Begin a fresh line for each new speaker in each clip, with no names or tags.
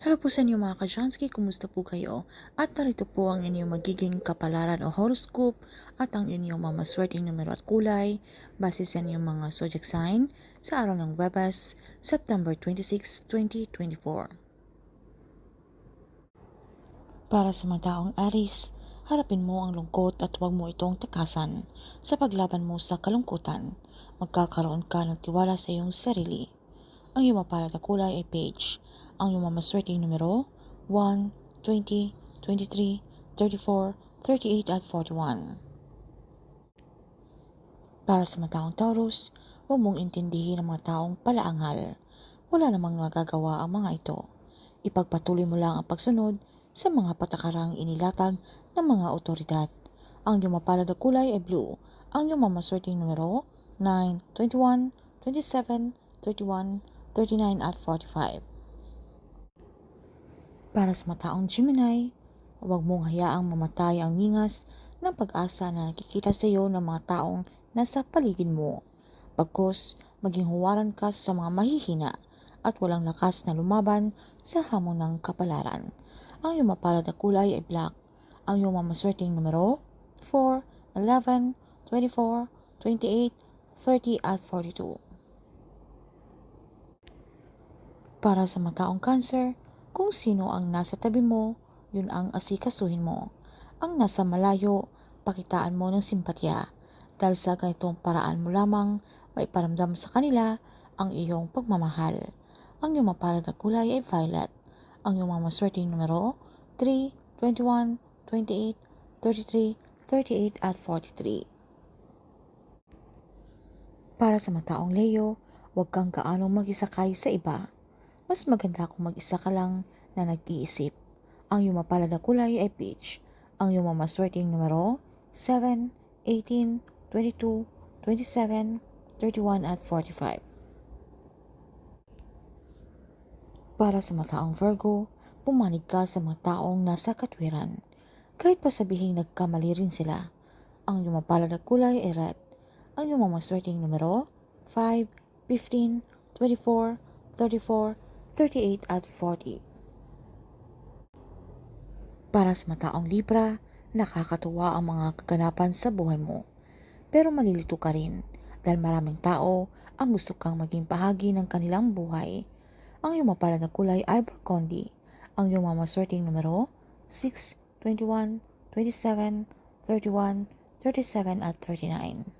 Hello po sa inyo mga Kajansky, kumusta po kayo? At narito po ang inyong magiging kapalaran o horoscope at ang inyong mamaswerteng numero at kulay base sa inyong mga zodiac sign sa araw ng Webes, September 26, 2024. Para sa mga taong Aris, harapin mo ang lungkot at huwag mo itong takasan. Sa paglaban mo sa kalungkutan, magkakaroon ka ng tiwala sa iyong sarili. Ang iyong mapalad na kulay ay beige. Ang iyong mamaswerteng numero 1, 20, 23, 34, 38 at 41. Para sa mga taong Taurus, huwag mong intindihin ang mga taong palaanghal. Wala namang magagawa ang mga ito. Ipagpatuloy mo lang ang pagsunod sa mga patakarang inilatag ng mga otoridad. Ang iyong mapalad na kulay ay blue. Ang iyong mamaswerteng numero 9, 21, 27, 31, 39 at 45. Para sa mataong Gemini, huwag mong hayaang mamatay ang ningas ng pag-asa na nakikita sa iyo ng mga taong nasa paligid mo. Pagkos, maging huwaran ka sa mga mahihina at walang lakas na lumaban sa hamon ng kapalaran. Ang iyong mapalad na kulay ay black. Ang iyong mamaswerteng numero 4, 11, 24, 28, 30 at 42. Para sa mataong cancer, kung sino ang nasa tabi mo, yun ang asikasuhin mo. Ang nasa malayo, pakitaan mo ng simpatya. Dahil sa ganitong paraan mo lamang, maiparamdam sa kanila ang iyong pagmamahal. Ang iyong mapalad na kulay ay violet. Ang iyong mamaswerteng numero 3, 21, 28, 33, 38 at 43. Para sa mataong Leo, huwag kang kaanong mag-isakay sa iba. Mas maganda kung mag-isa ka lang na nag-iisip. Ang iyong mapalad na kulay ay peach. Ang iyong mamaswerteng numero 7, 18, 22, 27, 31 at 45. Para sa mataong Virgo, pumanig ka sa mga taong nasa katwiran. Kahit pa sabihin nagkamali rin sila. Ang iyong mapalad na kulay ay red. Ang iyong mamaswerteng numero 5, 15, 24, 34, 38 at 40. Para sa mataong Libra, nakakatuwa ang mga kaganapan sa buhay mo. Pero malilito ka rin dahil maraming tao ang gusto kang maging bahagi ng kanilang buhay. Ang iyong mapalad na kulay ay burgundy. Ang iyong mamaswerteng numero 6, 21, 27, 31, 37 at 39.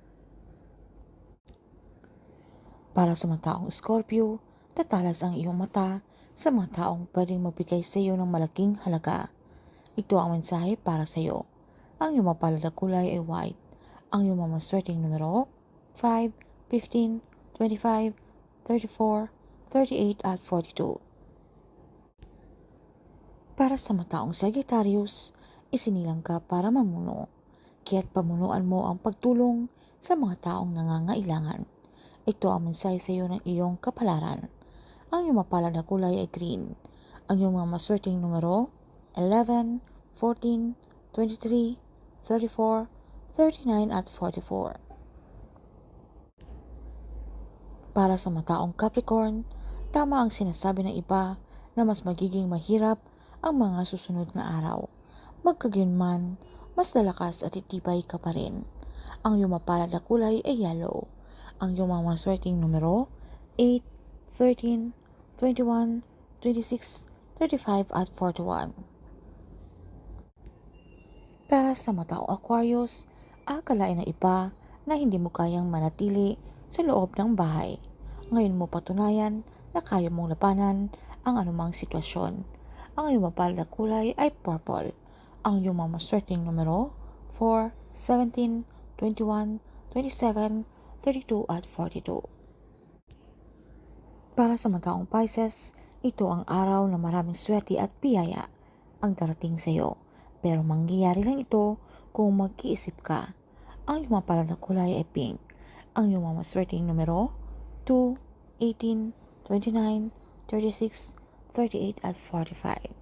Para sa mga taong Scorpio, tatalas ang iyong mata sa mga taong pwedeng magbigay sa iyo ng malaking halaga. Ito ang mensahe para sa iyo. Ang iyong mapalad na kulay ay white. Ang iyong mamaswerteng numero 5, 15, 25, 34, 38 at 42. Para sa mataong Sagittarius, isinilang ka para mamuno. Kaya't pamunuan mo ang pagtulong sa mga taong nangangailangan. Ito ang mensahe sa iyo ng iyong kapalaran. Ang iyong mapalad na kulay ay green. Ang iyong mga maswerteng numero 11, 14, 23, 34, 39 at 44. Para sa mataong Capricorn, tama ang sinasabi ng iba na mas magiging mahirap ang mga susunod na araw. Magkagayunman, mas lalakas at itibay ka pa rin. Ang iyong mapalad na kulay ay yellow. Ang iyong mga maswerteng numero 8, 13, 21, 26, 35 at 41. Para sa mataong Aquarius, akalain ng iba na hindi mo kayang manatili sa loob ng bahay. Ngayon mo patunayan na kaya mong labanan ang anumang sitwasyon. Ang iyong mapalad na kulay ay purple. Ang iyong mga maswerteng numero 4, 17, 21, 27, 32 at 42. Para sa mga taong Pisces, ito ang araw na maraming swerte at biyaya ang darating sa iyo. Pero mangyayari lang ito kung mag-iisip ka. Ang iyong mapalad na kulay ay pink. Ang iyong mga maswerteng numero 2, 18, 29, 36, 38 at 45.